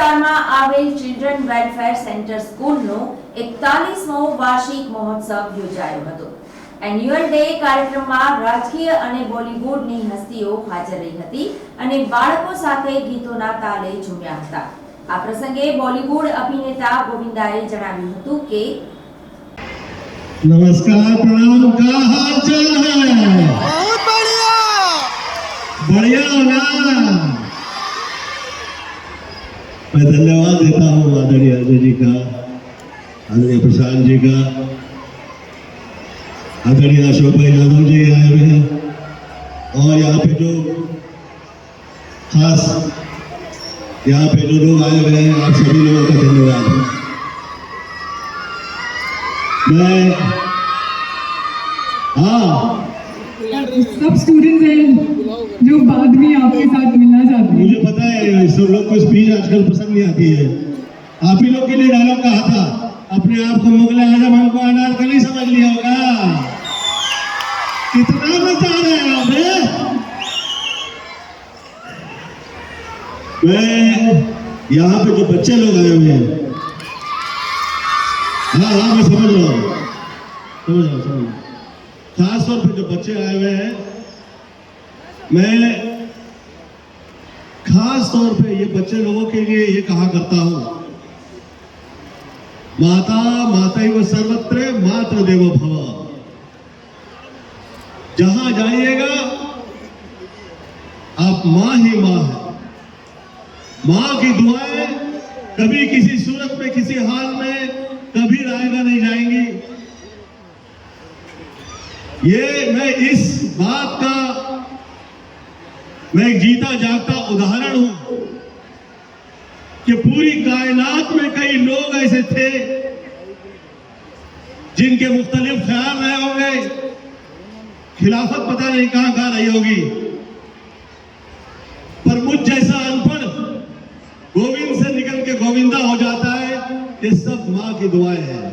વિસ્તારમાં આવેલ children welfare centre સ્કૂલનો એકતાલીસમો વાર્ષિક મહોત્સવ યોજાયો હતો. એન્યુઅલ ડે કાર્યક્રમમાં રાજકીય અને બોલિવૂડની હસ્તીઓ હાજર રહી હતી અને બાળકો સાથે ગીતોના તાલે ઝૂમ્યા હતા. આ પ્રસંગે બોલિવૂડ અભિનેતા ગોવિંદાએ જણાવ્યું હતું કે નમસ્કાર, પ્રણામ. કા હાલ میں دھنیہ دیتا ہوں آدری اجے جی کا آدری پرساد جی کا آدری اشوک بھائی یادو جی آئے ہوئے ہیں اور یہاں پہ جو خاص یہاں پہ جو لوگ آئے ہوئے ہیں آپ سبھی لوگوں کا دھنیہ ہے میں ہاں سب اسٹوڈنٹ ہیں جو جو لوگ کو اسپیچ آج کل پسند نہیں آتی ہے آپ ہی لوگ کے لیے ڈائلاگ کہا تھا اپنے آپ کو مغل اعظم ہم کو انار کلی سمجھ لیا ہوگا کتنا مزہ آ رہا آپ میں یہاں پہ جو بچے لوگ آئے ہوئے ہیں ہاں ہاں میں سمجھ رہا سمجھ رہا ہوں خاص طور پہ جو بچے آئے ہوئے ہیں میں خاص طور پہ یہ بچے لوگوں کے لیے یہ کہا کرتا ہوں۔ ماتا ماتا ہی و سروتر، ماتر دیو بھوا۔ جہاں جائیے گا، آپ ماں ہی ماں ہے ماں کی دعائیں کبھی کسی صورت میں، کسی حال میں کبھی رائے نہیں جائیں گی۔ یہ میں اس بات کا میں ایک جیتا جاگتا ادھارن ہوں کہ پوری کائنات میں کئی لوگ ایسے تھے جن کے مختلف خیال رہے ہوں گے، خلافت پتہ نہیں کہاں کہاں رہی ہوگی۔ پر مجھ جیسا ان پڑھ گووند سے نکل کے گووندہ ہو جاتا ہے یہ سب ماں کی دعائیں ہیں۔